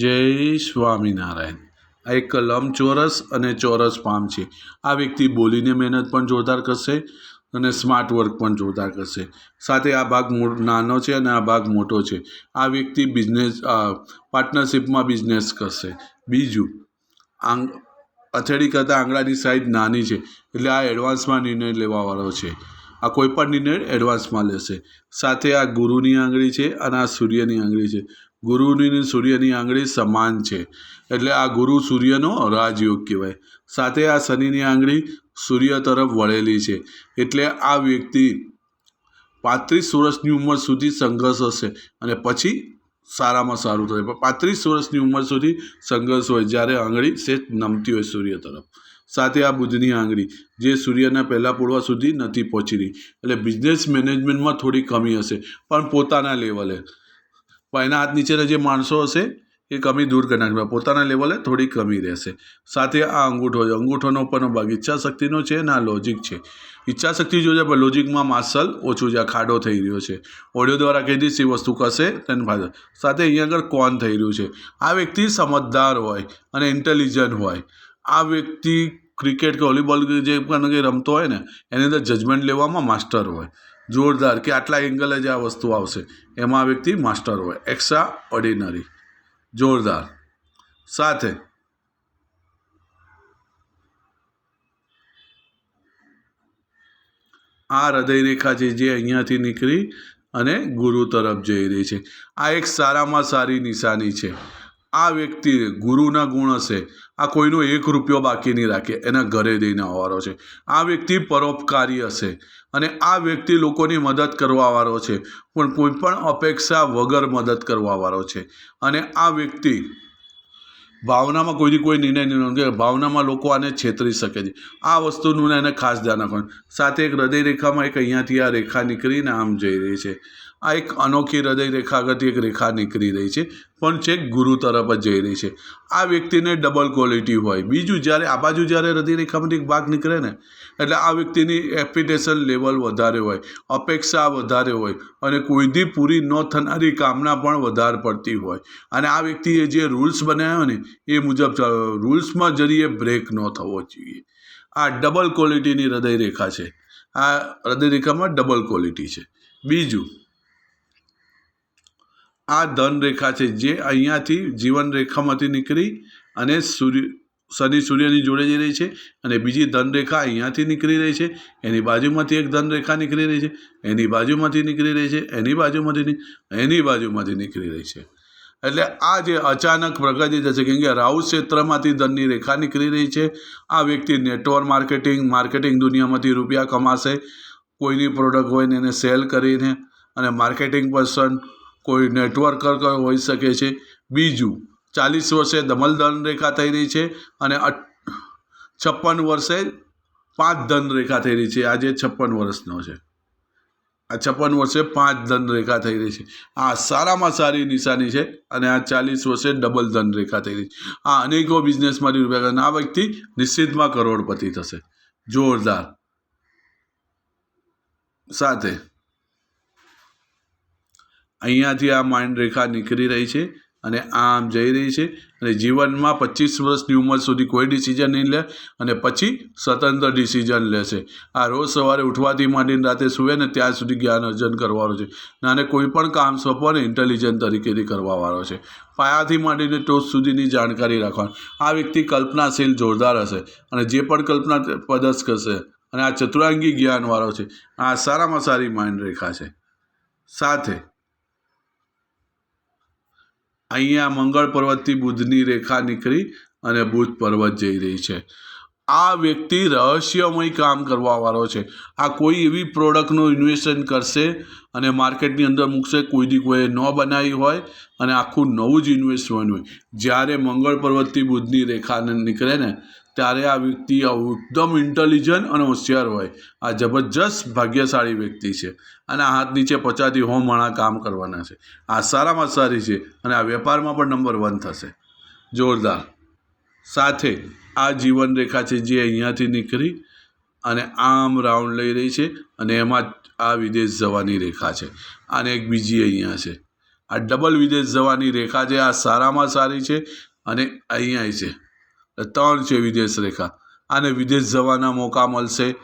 જય સ્વામિનારાયણ. આ એક લંબચોરસ અને ચોરસ પામ છે. આ વ્યક્તિ બોલીને મહેનત પણ જોરદાર કરશે અને સ્માર્ટ વર્ક પણ જોરદાર કરશે. સાથે આ ભાગ નાનો છે અને આ ભાગ મોટો છે. આ વ્યક્તિ બિઝનેસ પાર્ટનરશિપમાં બિઝનેસ કરશે. બીજું, આંગ, અથડી કરતાં આંગળાની સાઈઝ નાની છે. એટલે આ એડવાન્સમાં નિર્ણય લેવાવાળો છે. આ કોઈ પણ નિર્ણય એડવાન્સમાં લેશે. સાથે આ ગુરુની આંગળી છે અને આ સૂર્યની આંગળી છે. ગુરુની અને સૂર્યની આંગળી સમાન છે. એટલે આ ગુરુ સૂર્યનો રાજયોગ કહેવાય. સાથે આ શનિની આંગળી સૂર્ય તરફ વળેલી છે. એટલે આ વ્યક્તિ પાંત્રીસ વર્ષની ઉંમર સુધી સંઘર્ષ હશે અને પછી સારામાં સારું થશે પણ પાંત્રીસ વર્ષની ઉંમર સુધી સંઘર્ષ હોય જ્યારે આંગળી સે નમતી હોય સૂર્ય તરફ. સાથે આ બુધની આંગળી જે સૂર્યના પહેલાં પૂર્વ સુધી નથી પહોંચી રહી. એટલે બિઝનેસ મેનેજમેન્ટમાં થોડી કમી હશે. પણ પોતાના લેવલે પણ એના હાથ નીચેના જે માણસો હશે, એ કમી દૂર કરી નાખશે. પોતાના લેવલે થોડી કમી રહેશે. સાથે આ અંગૂઠો છે. અંગૂઠોનો પણ ભાગ ઈચ્છાશક્તિનો છે અને આ લોજિક છે. ઈચ્છાશક્તિ જોઈએ પણ લોજિકમાં માસલ ઓછું છે. ખાડો થઈ રહ્યો છે. ઓડિયો દ્વારા કહી દઈશ એ વસ્તુ કરશે તેને ફાયદો સાથે અહીંયા આગળ કોન થઈ રહ્યું છે? આ વ્યક્તિ સમજદાર હોય અને ઇન્ટેલિજન્ટ હોય. આ વ્યક્તિ ક્રિકેટ કે વોલીબોલ જે પણ કંઈ રમતો હોય ને, એની અંદર જજમેન્ટ લેવામાં માસ્ટર હોય. જોરદાર કે આટલા એંગલે જ આ વસ્તુ આવશે. એમાં આ વ્યક્તિ માસ્ટર હોય. એક્સ્ટ્રા ઓર્ડિનરી જોરદાર. સાથે આ હૃદયરેખા છે જે અહીંયાથી નીકળી અને ગુરુ તરફ જઈ રહી છે. આ એક સારામાં સારી નિશાની છે. આ વ્યક્તિ ગુરુના ગુણ હશે. આ કોઈનો એક રૂપિયો બાકી નહીં રાખે. એના ઘરે દઈને આવવાનો છે. આ વ્યક્તિ પરોપકારી હશે અને આ વ્યક્તિ લોકોની મદદ કરવાવાળો છે. પણ કોઈ પણ અપેક્ષા વગર મદદ કરવાવાળો છે. અને આ વ્યક્તિ ભાવનામાં કોઈથી કોઈ નિર્ણય નહીં કે ભાવનામાં લોકો આને છેતરી શકે છે. આ વસ્તુનું એને ખાસ ધ્યાન રાખવાનું. સાથે એક હૃદય રેખામાં એક અહીંયાથી આ રેખા નીકળીને આમ જઈ રહી છે. આ એક અનોખી હૃદય રેખા એક રેખા નીકળી રહી છે, પણ છેક ગુરુ તરફ જ જઈ રહી છે. આ વ્યક્તિને ડબલ ક્વોલિટી હોય. બીજું જ્યારે આ બાજુ જ્યારે હૃદય રેખામાંથી એક ભાગ નીકળે ને, એટલે આ વ્યક્તિની એક્સપેક્ટેશન લેવલ વધારે હોય, અપેક્ષા વધારે હોય અને કોઈથી પૂરી ન થનારી કામના પણ વધારે પડતી હોય. અને આ વ્યક્તિએ જે રૂલ્સ બનાવ્યો ને, એ મુજબ રૂલ્સમાં જરીએ બ્રેક ન થવો જોઈએ. આ ડબલ ક્વોલિટીની હૃદય રેખા છે. આ હૃદય રેખામાં ડબલ ક્વોલિટી છે. બીજું આ ધન રેખા છે, જે અહીંયાથી જીવન રેખામાંથી નીકળી અને સૂર્ય, શનિ સૂર્યની જોડે જઈ રહી છે અને બીજી ધન રેખા અહીંયાથી નીકળી રહી છે, એની બાજુમાંથી એક ધન રેખા નીકળી રહી છે, એની બાજુમાંથી નીકળી રહી છે, એની બાજુમાંથી એની બાજુમાંથી નીકળી રહી છે. એટલે આ જે અચાનક પ્રગતિ થશે, કેમ કે રાહુ ક્ષેત્રમાંથી ધનની રેખા નીકળી રહી છે, આ વ્યક્તિ નેટવર્ક માર્કેટિંગ માર્કેટિંગ દુનિયામાંથી રૂપિયા કમાશે, કોઈની પ્રોડક્ટ હોય ને એને સેલ કરીને અને માર્કેટિંગ પર્સન કોઈ નેટવર્કર હોઈ શકે છે. બીજું, ચાલીસ વર્ષે ધમલ ધન રેખા થઈ રહી છે અને છપ્પન વર્ષે પાંચ ધન રેખા થઈ રહી છે. આજે છપ્પન વર્ષનો છે. આ છપ્પન વર્ષે પાંચ ધન રેખા થઈ રહી છે. આ સારામાં સારી નિશાની છે અને આ ચાલીસ વર્ષે ડબલ ધન રેખા થઈ રહી છે. આ અનેકો બિઝનેસમાંથી રૂપિયા આ વ્યક્તિ નિશ્ચિતમાં કરોડપતિ થશે. જોરદાર. સાથે અહીંયાથી આ માઇન્ડ રેખા નીકળી રહી છે અને આમ જઈ રહી છે. અને જીવનમાં પચીસ વર્ષની ઉંમર સુધી કોઈ ડિસિઝન નહીં લે અને પછી સ્વતંત્ર ડિસિઝન લેશે. આ રોજ સવારે ઉઠવાથી માંડીને રાતે સૂવે ને ત્યાં સુધી જ્ઞાન અર્જન કરવાનું છે. અને કોઈ પણ કામ સોંપવાને ઇન્ટેલિજન્ટ તરીકેથી કરવાવાળો છે. પાયાથી માંડીને ટોચ સુધીની જાણકારી રાખવાની. આ વ્યક્તિ કલ્પનાશીલ, જોરદાર હશે અને જે પણ કલ્પના પદસ કરશે અને આ ચતુરાંગી જ્ઞાનવાળો છે. આ સારામાં સારી માઇન્ડ રેખા છે. સાથે અહીંયા મંગળ પર્વતથી બુધની રેખા નીકળી અને બુધ પર્વત જઈ રહી છે. આ વ્યક્તિ રહસ્યમય કામ કરવાવાળો છે. આ કોઈ એવી પ્રોડક્ટનું ઇન્વેસ્ટન કરશે અને માર્કેટની અંદર મૂકશે કોઈથી કોઈ ન બનાવી હોય અને આખું નવું જ ઇન્વેસ્ટમેન્ટ હોય. જ્યારે મંગળ પર્વતથી બુધની રેખાને નીકળે ને, ત્યારે આ વ્યક્તિ એકદમ ઇન્ટેલિજન્ટ અને હોશિયાર હોય. આ જબરજસ્ત ભાગ્યશાળી વ્યક્તિ છે અને આ હાથ નીચે પચાસથી હો માણા કામ કરવાના છે. આ સારામાં સારી છે અને આ વેપારમાં પણ નંબર વન થશે. જોરદાર. સાથે આ જીવન રેખા છે જે અહીંયાથી નીકળી અને આમ રાઉન્ડ લઈ રહી છે અને એમાં આ વિદેશ જવાની રેખા છે. અને એક બીજી અહીંયા છે. આ ડબલ વિદેશ જવાની રેખા છે, આ સારામાં સારી છે અને અહીંયા છે. ત્રણ છે વિદેશ રેખા. આને વિદેશ જવાના મોકા મળશે.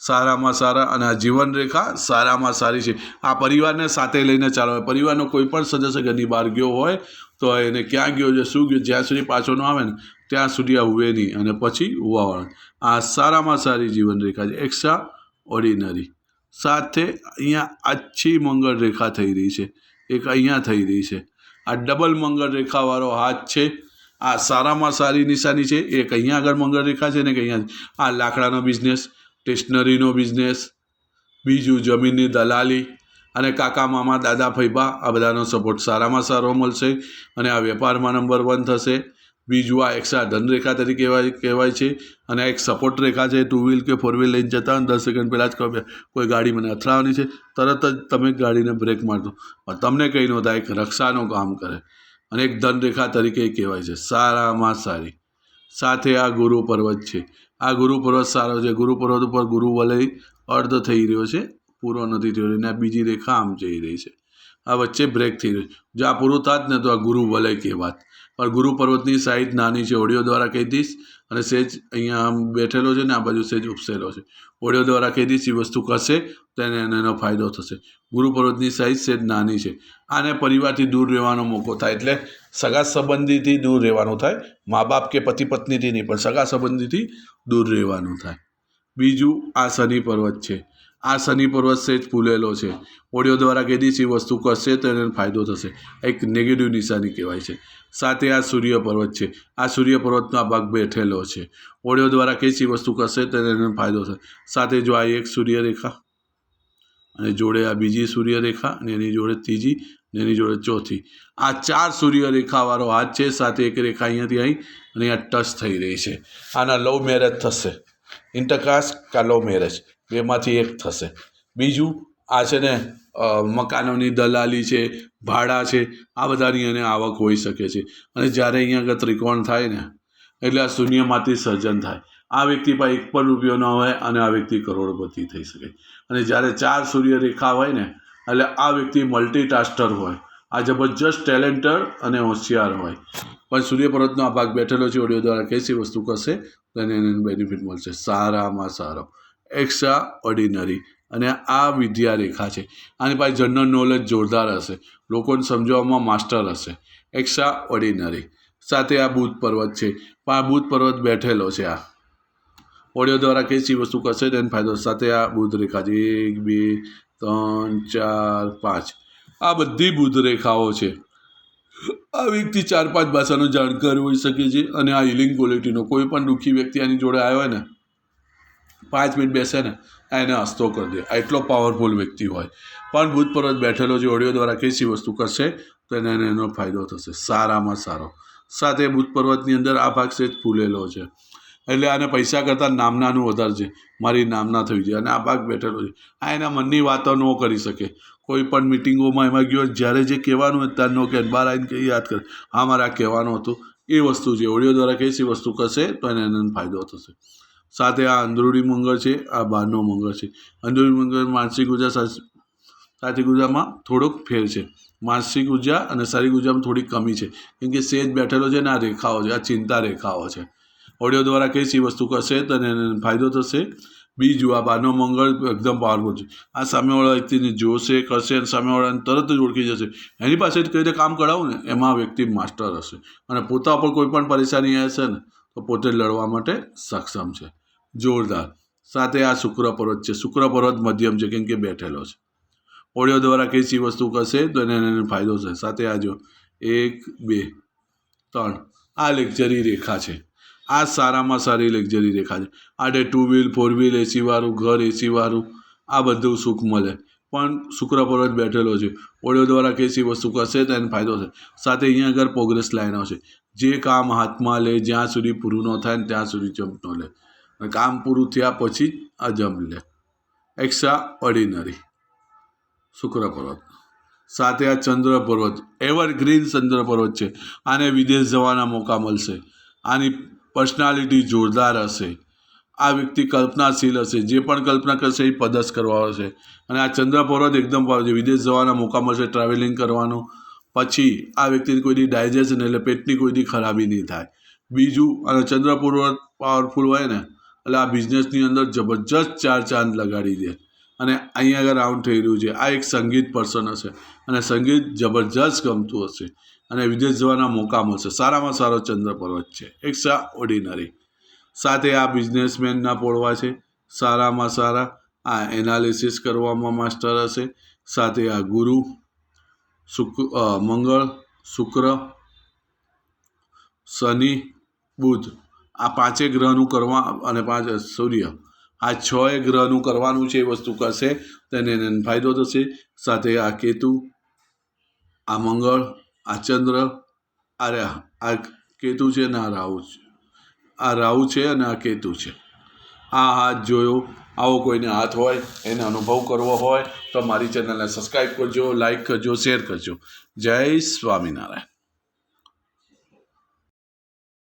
સારામાં સારા અને આ જીવન રેખા સારામાં સારી છે. આ પરિવારને સાથે લઈને ચાલવા પરિવારનો કોઈ પણ સદસ્ય ઘરની બહાર ગયો હોય તો એને ક્યાં ગયો છે, શું ગયો જ્યાં સુધી પાછો ન આવે ને ત્યાં સુધી આ વેની અને પછી વાવણ આ સારામાં સારી જીવન રેખા છે. એક્સ્ટ્રા ઓર્ડિનરી સાથે અહીંયા આછી મંગળ રેખા થઈ રહી છે. એક અહીંયા થઈ રહી છે. આ ડબલ મંગળ રેખાવાળો હાથ છે. આ સારામાં સારી નિશાની છે. એક અહીંયા આગળ મંગળ રેખા છે ને કે અહીંયા. આ લાકડાનો બિઝનેસ સ્ટેશનરીનો બિઝનેસ બીજું જમીનની દલાલી અને કાકા, મામા, દાદા ફૈબા આ બધાનો સપોર્ટ સારામાં સારો મળશે અને આ વેપારમાં નંબર વન થશે. બીજું આ એક્સ્ટ્રા ધનરેખા તરીકે કહેવાય કહેવાય છે અને આ એક સપોર્ટ રેખા છે ટુ વ્હીલ કે ફોર વ્હીલ લઈને જતા અને દસ સેકન્ડ પહેલાં જ કહો કોઈ ગાડી મને અથડાવાની છે, તરત જ તમે ગાડીને બ્રેક મારતો પણ તમને કંઈ ન થાય, એક રક્ષાનું કામ કરે. અને એક ધનરેખા તરીકે કહેવાય છે, સારામાં સારી. સાથે આ ગુરુ પર્વત છે. આ ગુરુ પર્વત સારો છે. ગુરુ પર્વત ઉપર ગુરુ વલય અર્ધ થઈ રહ્યો છે, પૂરો નથી થયો. અને આ બીજી રેખા આમ જઈ રહી છે. આ વચ્ચે બ્રેક થઈ રહ્યું જો આ પૂરું થાત ને તો આ ગુરુ વલય કહેવાત. પણ ગુરુ પર્વતની સાઈઝ નાની છે, ઓડિયો દ્વારા કહી દઈશ. અને સેજ અહીંયા આમ બેઠેલો છે ને, આ બાજુ સેજ ઉપસેલો છે. ઓડિયો દ્વારા કહી દઈશ, એ વસ્તુ કરશે તો એને એને ફાયદો થશે. ગુરુ પર્વતની સાઈઝ સેજ નાની છે. આને પરિવારથી દૂર રહેવાનો મોકો થાય એટલે સગા સંબંધીથી દૂર રહેવાનું થાય. મા બાપ કે પતિ પત્નીથી નહીં, પણ સગા સંબંધીથી દૂર રહેવાનું થાય. બીજું આ શનિ પર્વત છે. આ શનિ પર્વત સેજ ફૂલેલો છે. ઓડિયો દ્વારા કીધી વસ્તુ કરશે તો એને ફાયદો થશે. એક નેગેટિવ નિશાની કહેવાય છે. સાથે આ સૂર્ય પર્વત છે. આ સૂર્ય પર્વતનો આ ભાગ બેઠેલો છે. ઓડિયો દ્વારા કઈ વસ્તુ કરશે તો એને ફાયદો થશે. સાથે જો આ એક સૂર્યરેખા અને જોડે આ બીજી સૂર્યરેખા અને એની જોડે ત્રીજી અને એની જોડે ચોથી. આ ચાર સૂર્યરેખાવાળો હાથ છે. સાથે એક રેખા અહીંયાથી અહીં અને અહીંયા ટચ થઈ રહી છે. આના લવ મેરેજ થશે. ઇન્ટરકાસ્ટ કા લવ મેરેજ બેમાંથી એક થશે. બીજું આ છે ને મકાનોની દલાલી છે, ભાડા છે, આ બધાની એને આવક હોઈ શકે છે. અને જ્યારે અહીંયા આગળ ત્રિકોણ થાય ને, એટલે આ શૂન્યમાંથી સર્જન થાય. આ વ્યક્તિ પાસે એક પણ રૂપિયો ન હોય અને આ વ્યક્તિ કરોડપતિ થઈ શકે. અને જ્યારે ચાર સૂર્ય રેખા હોય ને, એટલે આ વ્યક્તિ મલ્ટીટાસ્ટર હોય. આ જબરજસ્ત ટેલેન્ટર અને હોશિયાર હોય. પણ સૂર્યપર્વતનો આ ભાગ બેઠેલો છે, ઓડિયો દ્વારા કઈ વસ્તુ કરશે, તો એને બેનિફિટ મળશે. સારામાં સારો. એક્સ્ટ્રા ઓર્ડિનરી અને આ વિદ્યા રેખા છે. આની પાસે જનરલ નોલેજ જોરદાર હશે. લોકોને સમજાવવામાં માસ્ટર હશે. એક્સ્ટ્રા ઓર્ડિનરી સાથે આ બુધ પર્વત છે. પણ આ બુધ પર્વત બેઠેલો છે આ. ઓડિયો દ્વારા ચીજ વસ્તુ કરશે તેને ફાયદો? સાથે આ બુધ રેખા છે. એક, બે, ત્રણ, ચાર, પાંચ. આ બધી બુધ રેખાઓ છે. આ વ્યક્તિ ચાર પાંચ ભાષાનો જાણકાર હોઈ શકે છે અને આ હિલિંગ ક્વોલિટીનો કોઈ પણ દુઃખી વ્યક્તિ આની જોડે આવ્યો હોય ને પાંચ મિનિટ બેસે ને, એને હસ્તો કરી દે. એટલો પાવરફુલ વ્યક્તિ હોય. પણ ભૂત બેઠેલો જે ઓડિયો દ્વારા કઈ સી વસ્તુ કરશે, તો એને એને ફાયદો થશે. સારામાં સારો. સાથે ભૂતપર્વતની અંદર આ ભાગ સેજ ફૂલેલો છે. એટલે આને પૈસા કરતાં નામનાનું વધારે છે. મારી નામના થઈ જાય અને આ ભાગ બેઠેલો છે. આ એના મનની વાતો ન કરી શકે. કોઈ પણ મિટિંગોમાં એમાં ગયો જ્યારે જે કહેવાનું હોય ત્યારે નો કે બહાર આવીને કંઈ યાદ કરે. હા મારે આ કહેવાનું હતું. એ વસ્તુ છે. ઓડિયો દ્વારા કઈ સી વસ્તુ કરશે, તો એને એને ફાયદો થશે. સાથે આ અંદરૂડી મંગળ છે, આ બહારનો મંગળ છે. અંદરૂડી મંગળ માનસિક ઊર્જા સાત્વિક ઉર્જામાં થોડોક ફેર છે. માનસિક ઊર્જા અને શારીરિક ઉર્જામાં થોડી કમી છે. કેમ કે સેજ બેઠેલો છે ને આ રેખાઓ છે, આ ચિંતા રેખાઓ છે. ઓડિયો દ્વારા કઈ સી વસ્તુ કરશે તો એને ફાયદો થશે? બીજું, આ બહારનો મંગળ એકદમ પાવરફુલ છે. આ સામેવાળા વ્યક્તિને જોશે, કરશે અને સામેવાળાને તરત જ ઓળખી જશે. એની પાસે કઈ રીતે કામ કરાવું ને, એમાં વ્યક્તિ માસ્ટર હશે. અને પોતા પર કોઈ પણ પરેશાની હશે ને, તો પોતે લડવા માટે સક્ષમ છે. જોરદાર. સાથે આ શુક્ર પર્વત છે. શુક્ર પર્વત મધ્યમ છે, કેમ કે બેઠેલો છે. ઓડિયો દ્વારા કઈ સી વસ્તુ કરશે તો એને એને ફાયદો થશે સાથે આ જો, એક, બે, ત્રણ. આ લેક્ચરી રેખા છે. આ સારામાં સારી લક્ઝરી રેખા છે. આડે ટુ વ્હીલ ફોર વ્હીલ એસીવાળું ઘર એસીવાળું આ બધું સુખ મળે. પણ શુક્ર પર્વત બેઠેલો છે. ઓડિયો દ્વારા કેસી વસ્તુ કરશે તો એને ફાયદો થશે સાથે અહીંયા આગળ પ્રોગ્રેસ લાઈનો છે. જે કામ હાથમાં લે, જ્યાં સુધી પૂરું ન થાય ને ત્યાં સુધી જમ્પ ન લે. કામ પૂરું થયા પછી જ આ જમ્પ લે. એક્સ્ટ્રા ઓર્ડિનરી શુક્ર પર્વત સાથે આ ચંદ્ર પર્વત એવરગ્રીન ચંદ્ર પર્વત છે. આને વિદેશ જવાના મોકા મળશે. આની પર્સનાલિટી જોરદાર હશે. આ વ્યક્તિ કલ્પનાશીલ હશે. જે પણ કલ્પના કરશે એ પદસ કરવા હશે. અને આ ચંદ્ર પર્વત એકદમ છે વિદેશ જવાના મોકા મળશે ટ્રાવેલિંગ કરવાનું. પછી આ વ્યક્તિને કોઈની ડાયજેશન એટલે પેટની કોઈની ખરાબી નહીં થાય. બીજું અને ચંદ્ર પર્વત પાવરફુલ હોય ને એટલે આ બિઝનેસની અંદર જબરજસ્ત ચાર ચાંદ લગાડી દે. અને અહીંયા આગળ રાઉન્ડ થઈ રહ્યું છે. આ એક સંગીત પર્સન હશે. અને સંગીત જબરજસ્ત ગમતું હશે. અને વિદેશ જવાના મોકા મળશે. સારામાં સારો ચંદ્ર પર્વત છે. સા ઓર્ડિનરી સાથે આ બિઝનેસમેનના પોળવા છે. સારામાં સારા. આ એનાલિસિસ કરવામાં માસ્ટર હશે. સાથે આ ગુરુ શુક મંગળ, શુક્ર, શનિ, બુધ. આ પાંચે ગ્રહનું કરવા અને પાંચ, સૂર્ય. આ છ એ ગ્રહનું કરવાનું છે એ વસ્તુ કરશે, તેને એને ફાયદો થશે. સાથે આ કેતુ, આ મંગળ, આ ચંદ્ર, અરે, આ કેતુ છે ને આ રાહુ છે. આ રાહુ છે અને આ કેતુ છે. આ હાથ જોયો. આવો કોઈને હાથ હોય, એને અનુભવ કરવો હોય, તો મારી ચેનલને સબસ્ક્રાઈબ કરજો લાઈક કરજો, શેર કરજો. જય સ્વામિનારાયણ.